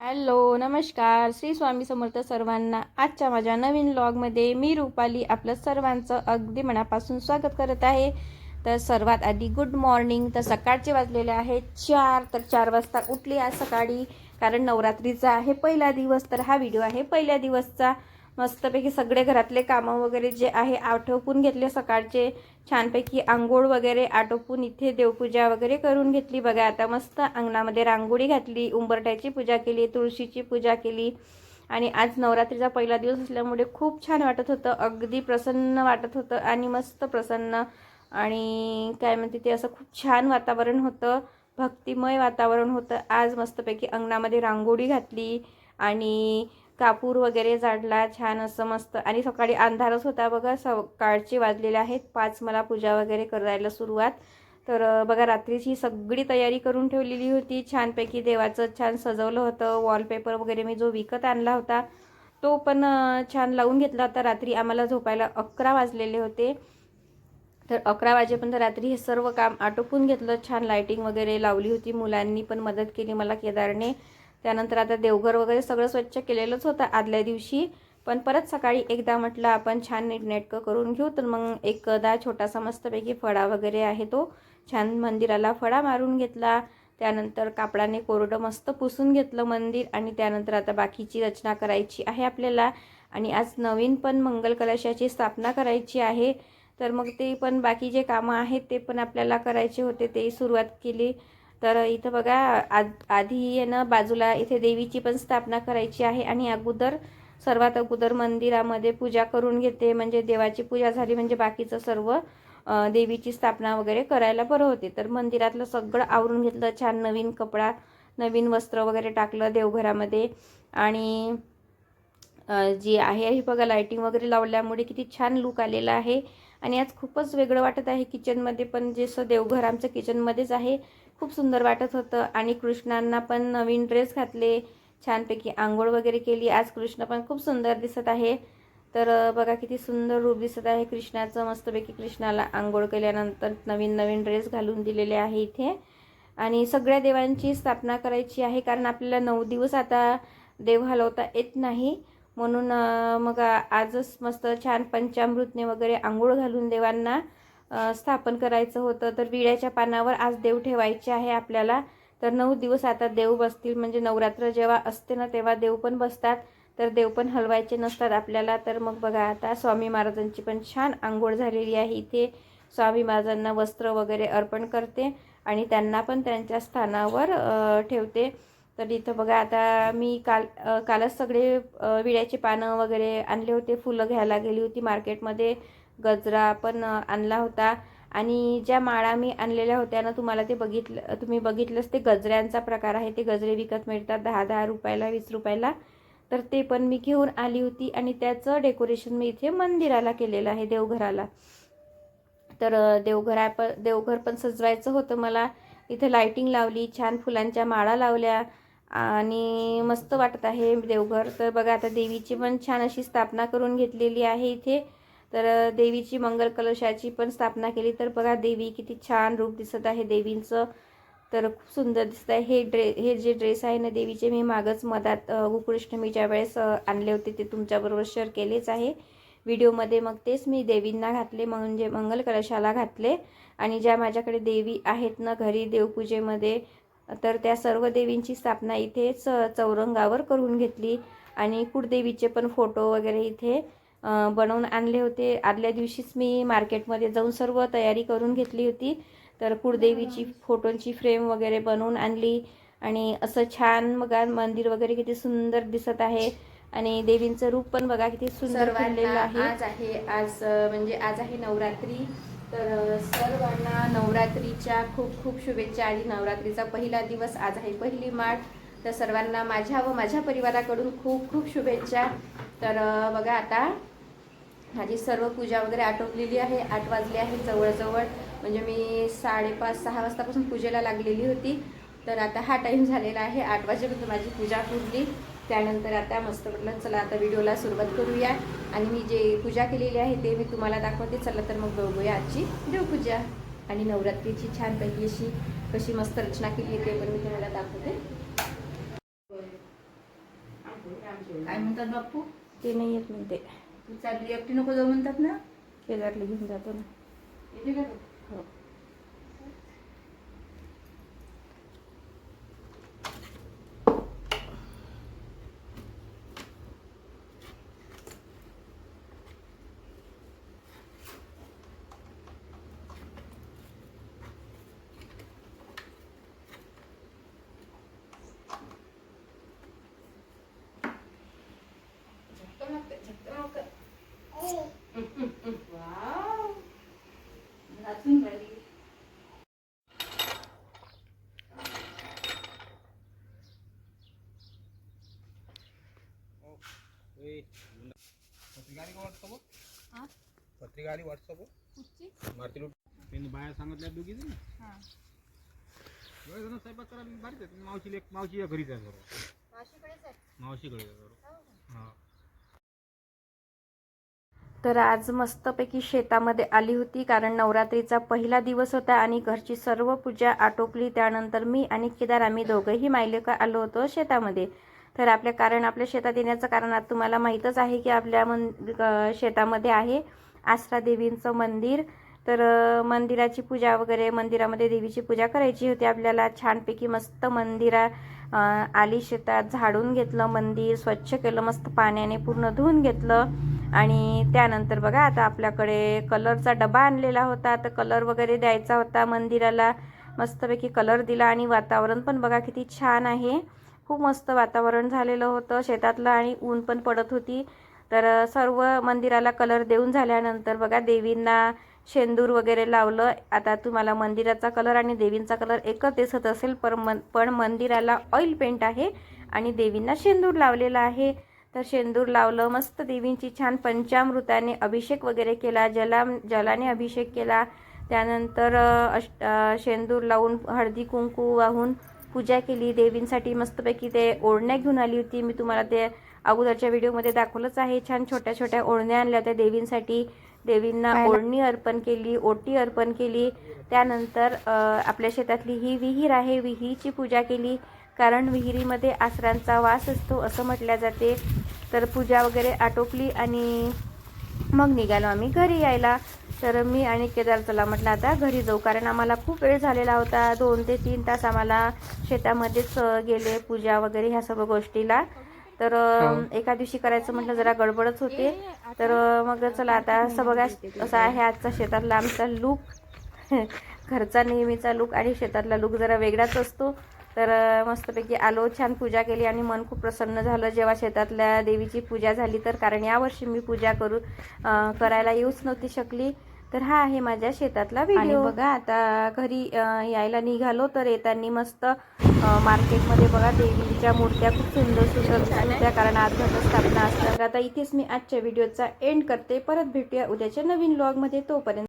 Hello नमस्कार. श्री स्वामी समर्थ सर्वांना आजच्या माझ्या नवीन ब्लॉगमध्ये मी रुपाली आपलं सर्वांचं अगदी मनापासून स्वागत करत आहे. तर सर्वात आधी गुड मॉर्निंग तर सकाळचे वाजलेले आहेत चार तर चार वाजता उठली आज सकाळी कारण नवरात्रीचा आहे पहिला दिवस. तर हा व्हिडिओ आहे पहिल्या दिवसचा. मस्तपैकी सगळे घरातले कामं वगैरे जे आहे आटोपून घेतले सकाळचे. छानपैकी आंघोळ वगैरे आटोपून इथे देवपूजा वगैरे करून घेतली. बघा आता मस्त अंगणामध्ये रांगोळी घातली उंबरट्याची पूजा केली तुळशीची पूजा केली. आणि आज नवरात्रीचा पहिला दिवस असल्यामुळे खूप छान वाटत होतं अगदी प्रसन्न वाटत होतं आणि मस्त प्रसन्न. आणि काय म्हणते ते असं खूप छान वातावरण होतं भक्तिमय वातावरण होतं. आज मस्तपैकी अंगणामध्ये रांगोळी घातली आणि कापूर वगैरे जाडला छान असं मस्त. आणि सकाळी अंधारच होता बघा सकाळचे वाजलेले आहेत. पाच मला पूजा वगैरे करायला सुरुवात. तर बघा रात्रीची सगळी तयारी करून ठेवलेली होती. छानपैकी देवाचं छान सजवलं होतं. वॉलपेपर वगैरे मी जो विकत आणला होता तो पण छान लावून घेतला होता. रात्री आम्हाला झोपायला अकरा वाजलेले होते. तर अकरा वाजेपर्यंत रात्री हे सर्व काम आटोपून घेतलं. छान लाईटिंग वगैरे लावली होती मुलांनी पण मदत केली मला केदारने. त्यानंतर आता देवघर वगैरे सगळं स्वच्छ केलेलंच होतं आदल्या दिवशी. पण परत सकाळी एकदा म्हटलं आपण छान नीटनेटकं करून घेऊ. तर मग एकदा छोटासा मस्तपैकी फळा वगैरे आहे तो. छान मंदिराला फळा मारून घेतला. त्यानंतर कापडाने कोरडं मस्त पुसून घेतलं मंदिर आणि त्यानंतर आता बाकीची रचना करायची आहे आपल्याला. आणि आज नवीन पण मंगल कलशाची स्थापना करायची आहे. तर मग ते पण बाकी जे कामं आहेत ते पण आपल्याला करायचे होते. ते सुरुवात केली. तर इथं बघा आज आधी आहे ना बाजूला इथे देवीची पण स्थापना करायची आहे आणि अगोदर सर्वात अगोदर मंदिरामध्ये पूजा करून घेते. म्हणजे देवाची पूजा झाली म्हणजे बाकीचं सर्व देवीची स्थापना वगैरे करायला बरं होते. तर मंदिरातलं सगळं आवरून घेतलं. छान नवीन कपडा नवीन वस्त्र वगैरे टाकलं देवघरामध्ये. आणि जी आहे ही बघा लायटिंग वगैरे लावल्यामुळे किती छान लुक आलेला आहे. आणि आज खूपच वेगळं वाटत आहे किचनमध्ये पण जसं देवघर आमचं किचनमध्येच आहे खूप सुंदर वाटत होतं. आणि कृष्णांना पण नवीन ड्रेस घातले छानपैकी आंघोळ वगैरे केली. आज कृष्ण पण खूप सुंदर दिसत आहे. तर बघा किती सुंदर रूप दिसत आहे कृष्णाचं. मस्तपैकी कृष्णाला आंघोळ केल्यानंतर नवीन नवीन ड्रेस घालून दिलेले आहे इथे. आणि सगळ्या देवांची स्थापना करायची आहे कारण आपल्याला नऊ दिवस आता देव हलवता येत नाही. म्हणून मग आजच मस्त छान पंचामृतने वगैरे आंघोळ घालून देवांना स्थापन करायचं होतं. तर विड्याच्या पानावर आज देव ठेवायचे आहे आपल्याला. तर नऊ दिवस आता देव बसतील. म्हणजे नवरात्र जेव्हा असते ना तेव्हा देव पण बसतात. तर देव पण हलवायचे नसतात आपल्याला. तर मग बघा आता स्वामी महाराजांची पण छान आंघोळ झालेली आहे इथे. स्वामी महाराजांना वस्त्र वगैरे अर्पण करते आणि त्यांना पण त्यांच्या स्थानावर ठेवते. तर इथं बघा आता मी काल कालच सगळे विड्याचे पानं वगैरे आणले होते. फुलं घ्यायला गेली होती मार्केटमध्ये. गजरा पण आणला होता. आणि ज्या माळा मी आणलेल्या होत्या ना तुम्हाला ते बघितलं तुम्ही बघितलंच ते गजऱ्यांचा प्रकार आहे. ते गजरे विकत मिळतात दहा दहा रुपयाला वीस रुपयाला. तर ते पण मी घेऊन आली होती आणि त्याचं डेकोरेशन मी इथे मंदिराला केलेलं आहे देवघराला. तर देवघरा प देवघर पण सजवायचं होतं मला. इथे लाईटिंग लावली छान फुलांच्या माळा लावल्या. आणि मस्त वाटत आहे देवघर. तर बघा आता देवीची पण छान अशी स्थापना करून घेतलेली आहे इथे. तर देवीची मंगल कलशाची पण स्थापना केली. तर बघा देवी किती छान रूप दिसत आहे देवींचं. तर खूप सुंदर दिसत आहे. हे ड्रे हे जे ड्रेस आहे ना देवीचे मी मागच मधात अ, वेळेस आणले होते. ते तुमच्याबरोबर शेअर केलेच आहे. व्हिडिओमध्ये मग तेच मी देवींना घातले म्हणजे मंगल कलशाला घातले. आणि ज्या माझ्याकडे देवी आहेत ना घरी देवपूजेमध्ये तर त्या सर्व देवींची स्थापना इथेच चौरंगावर करून घेतली. आणि कुळदेवीचे पण फोटो वगैरे इथे बनवून आणले होते. आदल्या दिवशीच मी मार्केटमध्ये जाऊन सर्व तयारी करून घेतली होती. तर कुळदेवीची फोटोंची फ्रेम वगैरे बनवून आणली. आणि असं छान बघा मंदिर वगैरे किती सुंदर दिसत आहे. आणि देवींचं रूप पण बघा किती सुंदर आहे. आज आहे आज म्हणजे आज आहे नवरात्री. तर सर्वांना नवरात्रीच्या खूप खूप शुभेच्छा आणि नवरात्रीचा पहिला दिवस आज आहे पहिली मार्च तर सर्वांना माझ्या व माझ्या परिवाराकडून खूप खूप शुभेच्छा. तर बघा आता माझी सर्व पूजा वगैरे आटोपलेली आहे. आठ वाजले आहे जवळजवळ. म्हणजे मी साडेपाच सहा वाजतापासून पूजेला लागलेली होती. तर आता हा टाईम झालेला आहे. आठ वाजेपर्यंत माझी पूजा पुरली. त्यानंतर आता मस्त म्हटलं चला आता व्हिडिओला सुरुवात करूया. आणि मी जे पूजा केलेली आहे ते मी तुम्हाला दाखवते. चला तर मग बघूया आजची. देवपूजा आणि नवरात्रीची छानपैकी अशी कशी मस्त रचना केली आहे ते पण मी तुम्हाला दाखवते. काय म्हणतात बापू ते नाही येत म्हणते. तू चालली एकटी नको जाऊ म्हणतात ना? केदारला घेऊन जातो ना. येते का तू? हो. पत्रिका आली का व्हॉट्सअप त्यांनी बाया सांगितल्या एवढे जण स्वयंपाक करायला बारीच आहेत मावशी लेक मावशी या घरीच आहे बरोबर मावशीकडे आहे बरोबर हां तर आज मस्तपैकी शेतामध्ये आली होती कारण नवरात्रीचा पहिला दिवस होता आणि घरची सर्व पूजा आटोपली. त्यानंतर मी आणि केदार आम्ही दोघंही मायलेका आलो होतो शेतामध्ये. तर आपल्या कारण आपल्या शेतात येण्याचं कारण आज तुम्हाला माहीतच आहे की आपल्या मन शेतामध्ये आहे आसरा देवींचं मंदिर. तर मंदिराची पूजा वगैरे मंदिरामध्ये देवीची पूजा करायची होती. आपल्याला छानपैकी मस्त मंदिरा आली शेतात झाडून घेतलं मंदिर स्वच्छ केलं मस्त पाण्याने पूर्ण धुवून घेतलं. आणि त्यानंतर बघा आता आपल्याकडे कलरचा डबा आणलेला होता. तर कलर वगैरे द्यायचा होता मंदिराला. मस्तपैकी कलर दिला आणि वातावरण पण बघा किती छान आहे. खूप मस्त वातावरण झालेलं होतं. शेतातलं आणि ऊन पण पडत होती. तर सर्व मंदिराला कलर देऊन झाल्यानंतर बघा देवींना शेंदूर वगैरे लावलं. आता तुम्हाला मंदिराचा कलर आणि देवींचा कलर एकच दिसत असेल पर मन पण मंदिराला ऑइल पेंट आहे आणि देवींना शेंदूर लावलेला आहे. तर शेंदूर लावलं मस्त देवींची छान पंचामृताने अभिषेक वगैरे केला जला जलाने अभिषेक केला. त्यानंतर अष्ट शेंदूर लावून हळदी कुंकू वाहून पूजा केली. देवींसाठी मस्तपैकी ते ओढण्या घेऊन आली होती. मी तुम्हाला ते अगोदरच्या व्हिडिओमध्ये दाखवलंच आहे. छान छोट्या छोट्या ओढण्या आणल्या होत्या देवींसाठी. देवींना ओढणी अर्पण केली ओटी अर्पण केली. त्यानंतर आपल्या शेतातली ही विहीर आहे. विहिरीची पूजा केली. कारण विहिरीमध्ये आसरांचा वास असतो असं म्हटल्या जाते. तर पूजा वगैरे आटोपली आणि मग निघालो आम्ही घरी यायला. तर मी आणि केदार चला म्हटलं आता घरी जाऊ कारण आम्हाला खूप वेळ झालेला होता. दोन ते तीन तास आम्हाला शेतामध्येच गेले पूजा वगैरे ह्या सर्व गोष्टीला. तर अ, एका दिवशी करायचं म्हटलं जरा गडबडच होते. तर मग चला आता असं बघा असा आहे आजचा शेतातला आमचा लूक. घरचा नेहमीचा लूक आणि शेतातला लूक जरा वेगळाच असतो. तर मस्तपैकी आलो छान पूजा केली आणि मन खूप प्रसन्न झालं. जेव्हा शेतातल्या देवीची पूजा झाली तर कारण यावर्षी मी पूजा करू करायला येऊच नव्हती शकली. तर हा आहे माझ्या शेतातला व्हिडिओ बघा आता घरी यायला निघालो तर येताना मस्त मार्केटमध्ये बघा देवीच्या मूर्त्या खूप सुंदर सुंदर होत्या. कारण आज घटस्थापना असतात आता इथेच मी आजच्या व्हिडिओचा एंड करते. परत भेटूया उद्याच्या नवीन व्लॉगमध्ये तोपर्यंत